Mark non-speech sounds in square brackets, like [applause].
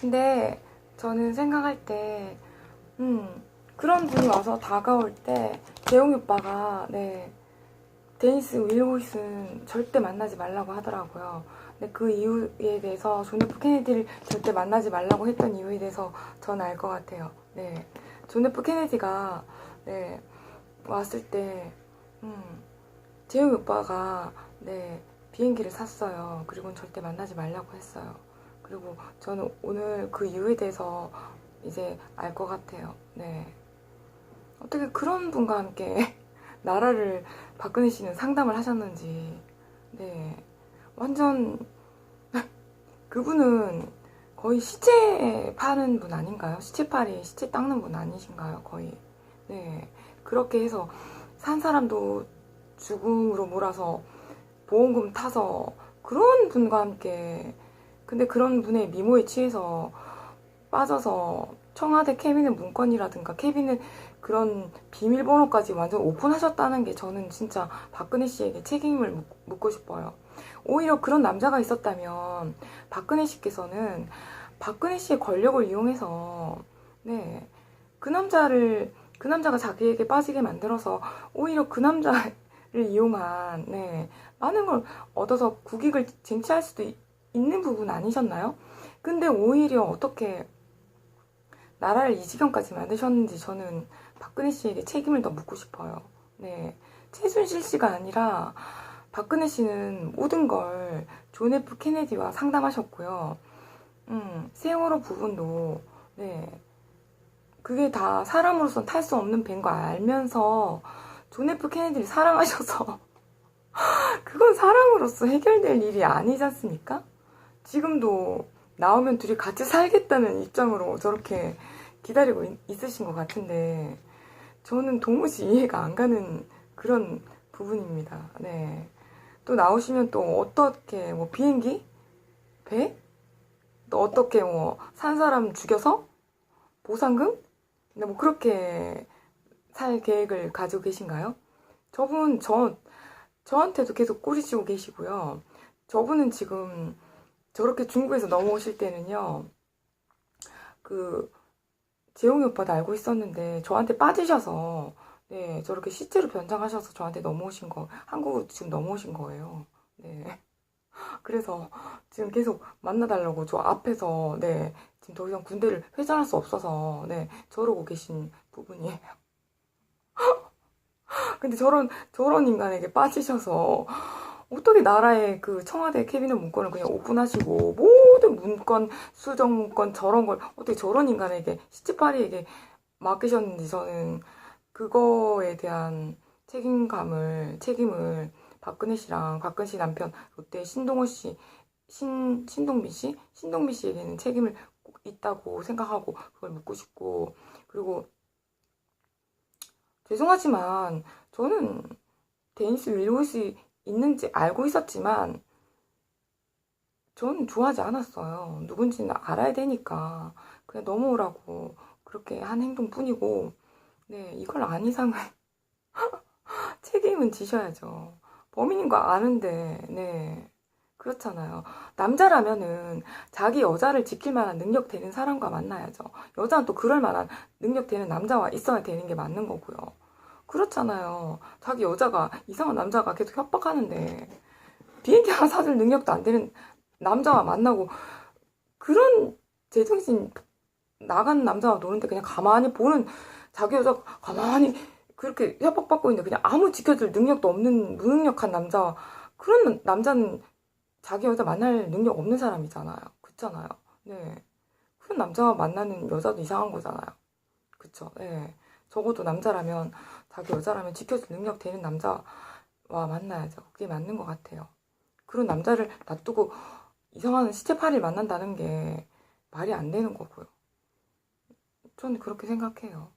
근데 저는 생각할 때, 음, 그런 분이 와서 다가올 때, 재용이 오빠가, 네, 데니스 윌로이슨 절대 만나지 말라고 하더라고요. 근데 그 이유에 대해서 존 F 케네디를 절대 만나지 말라고 했던 이유에 대해서 전 알 것 같아요. 네. 존 F 케네디가, 네, 왔을 때, 음, 재용이 오빠가, 네, 비행기를 샀어요. 그리고는 절대 만나지 말라고 했어요. 그리고 저는 오늘 그 이유에 대해서 이제 알 것 같아요. 네. 어떻게 그런 분과 함께 [laughs] 나라를 박근혜 씨는 상담을 하셨는지, 네. 완전, [laughs] 그분은 거의 시체 파는 분 아닌가요? 시체 팔이 시체 닦는 분 아니신가요? 거의. 네. 그렇게 해서 산 사람도 죽음으로 몰아서 보험금 타서 그런 분과 함께 근데 그런 분의 미모에 취해서 빠져서 청와대 캐비넷 문건이라든가 캐비넷 그런 비밀번호까지 완전 오픈하셨다는 게 저는 진짜 박근혜 씨에게 책임을 묻- 묻고 싶어요. 오히려 그런 남자가 있었다면 박근혜 씨께서는 박근혜 씨의 권력을 이용해서 네, 그 남자를 그 남자가 자기에게 빠지게 만들어서 오히려 그 남자를 이용한 네, 많은 걸 얻어서 국익을 쟁취할 수도 있- 있는 부분 아니셨나요? 근데 오히려 어떻게 나라를 이 지경까지 만드셨는지 저는 박근혜 씨에게 책임을 더 묻고 싶어요. 네. 최순실 씨가 아니라 박근혜 씨는 모든 걸 존 F 케네디와 상담하셨고요. 음, 세월호 부분도, 네. 그게 다 사람으로선 탈 수 없는 배인 거 알면서 존 F 케네디를 사랑하셔서 [laughs] 그건 사랑으로서 해결될 일이 아니지 않습니까? 지금도 나오면 둘이 같이 살겠다는 입장으로 저렇게 기다리고 있- 있으신 것 같은데 저는 도무지 이해가 안 가는 그런 부분입니다. 네. 또 나오시면 또 어떻게 뭐 비행기? 배? 또 어떻게 뭐 산 사람 죽여서 보상금? 근데 뭐 그렇게 살 계획을 가지고 계신가요? 저분 저 저한테도 계속 꼬리치고 계시고요. 저분은 지금 저렇게 중국에서 넘어오실 때는요. 그 재용이 오빠도 알고 있었는데 저한테 빠지셔서 네 저렇게 시체로 변장하셔서 저한테 넘어오신 거 한국으로 지금 넘어오신 거예요. 네. [laughs] 그래서 지금 계속 만나달라고 저 앞에서 네 지금 더 이상 군대를 회전할 수 없어서 네 저러고 계신 부분이에요. [laughs] 근데 저런 저런 인간에게 빠지셔서 어떻게 나라의 그 청와대 캐비넷 문건을 그냥 오픈하시고 모든 문건 수정 문건 저런 걸 어떻게 저런 인간에게 시치파리에게 맡기셨는지 저는 그거에 대한 책임감을 책임을 박근혜 씨랑 박근혜 씨 남편 롯데 신동호 씨 신, 신동빈 씨? 신동빈 씨에게는 책임을 꼭 있다고 생각하고 그걸 묻고 싶고 그리고 죄송하지만 저는 데니스 윌로스 있는지 알고 있었지만 전 좋아하지 않았어요. 누군지는 알아야 되니까 그냥 넘어오라고 그렇게 한 행동뿐이고 네 이걸 안 이상은 [laughs] 책임은 지셔야죠. 범인인 거 아는데 네 그렇잖아요. 남자라면은 자기 여자를 지킬 만한 능력 되는 사람과 만나야죠. 여자는 또 그럴 만한 능력 되는 남자와 있어야 되는 게 맞는 거고요. 그렇잖아요. 자기 여자가 이상한 남자가 계속 협박하는데 비행기 하나 사줄 능력도 안 되는 남자와 만나고 그런 제정신 나간 남자와 노는데 그냥 가만히 보는 자기 여자가 가만히 그렇게 협박받고 있는데 그냥 아무 지켜줄 능력도 없는 무능력한 남자와 그런 남자는 자기 여자 만날 능력 없는 사람이잖아요. 그렇잖아요. 네. 그런 남자와 만나는 여자도 이상한 거잖아요. 그쵸? 네. 적어도 남자라면 자기 여자라면 지켜줄 능력 되는 남자와 만나야죠. 그게 맞는 것 같아요. 그런 남자를 놔두고 이상한 시체파리를 만난다는 게 말이 안 되는 거고요. 저는 그렇게 생각해요.